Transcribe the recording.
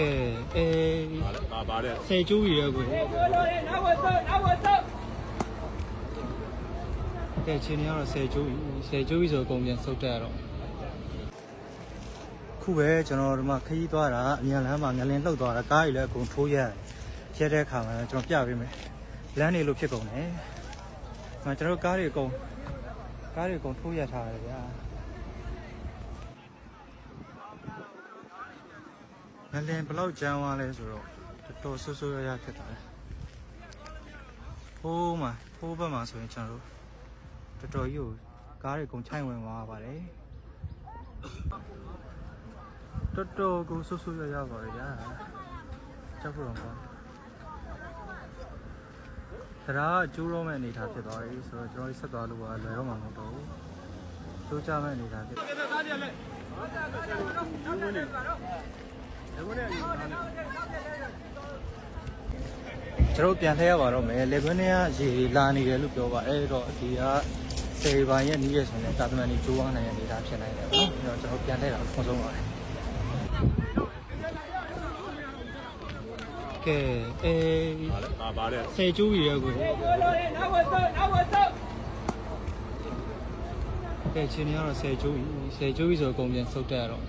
ကဲအေးပါလဲပါပါတဲ့ဆယ်ကျိုးကြီးရဲကိုကဲချင်းနေကတော့ဆယ်ကျိုးကြီးဆယ်ကျိုးကြီးဆိုအကုန်ပြန်စုတ်တက်ရတော့ခုပဲကျွန်တော်ဒီမှာခရီးသွားတာအမြန်လမ်းမှာငလင်လှုပ်သွားတာကားကြီးလည်းအကုန်ထိုးရတယ်ရဲတဲ့အခါမှာကျွန်တော်ပြပေးမယ်လမ်းနေလို့ဖြစ်ကုန်တယ်။ကျွန်တော်ကားတွေအကုန်ကားတွေအကုန်ထိုးရထားတယ်ဗျာ။ ငလင်ဘယ်လောက်ကျန်းသွားလဲဆိုတော့တော်တော်ဆူဆူရရဖြစ်သွားတယ်။ဖိုးမှာဖိုးဘက်မှာဆိုရင်ကျွန်တော်တို့တော်တော်ကြီးကိုကားတွေအကုန်ချိုင်ဝင်သွားပါတယ်။တော်တော်ကိုဆူဆူရရပါတယ်ဗျာ။ကြောက်ဖို့တော့ပေါ့။တရားအကျိုးတော့မဲ့အနေထားဖြစ်သွားပြီဆိုတော့ကျွန်တော်တို့ဆက်သွားလို့ကလွယ်တော့မှာမဟုတ်တော့ဘူး။ကျိုးကြမဲ့အနေထားဖြစ် ကျွန်တော်ပြန်ထည့်ရပါတော့မယ်လေကွင်းထဲကရေတွေလာနေတယ်လို့ပြောပါအဲ့တော့ဒီကစေဘာရဲ့နီးရဆိုရင်တာသမန်ကြီးကျိုးအောင်နိုင်တဲ့အနေထားဖြစ်နိုင်တယ်နော်အဲ့တော့ကျွန်တော်ပြန်ထည့်တာအဆုံးဆုံးပါတယ်ကဲအေးပါလဲပါပါတဲ့ဆယ်ကျိုးကြီးရဲကိုကဲချင်းနေကတော့ဆယ်ကျိုးကြီးဆယ်ကျိုးကြီးဆိုအကုန်ပြန်စုတ်တက်ရတော့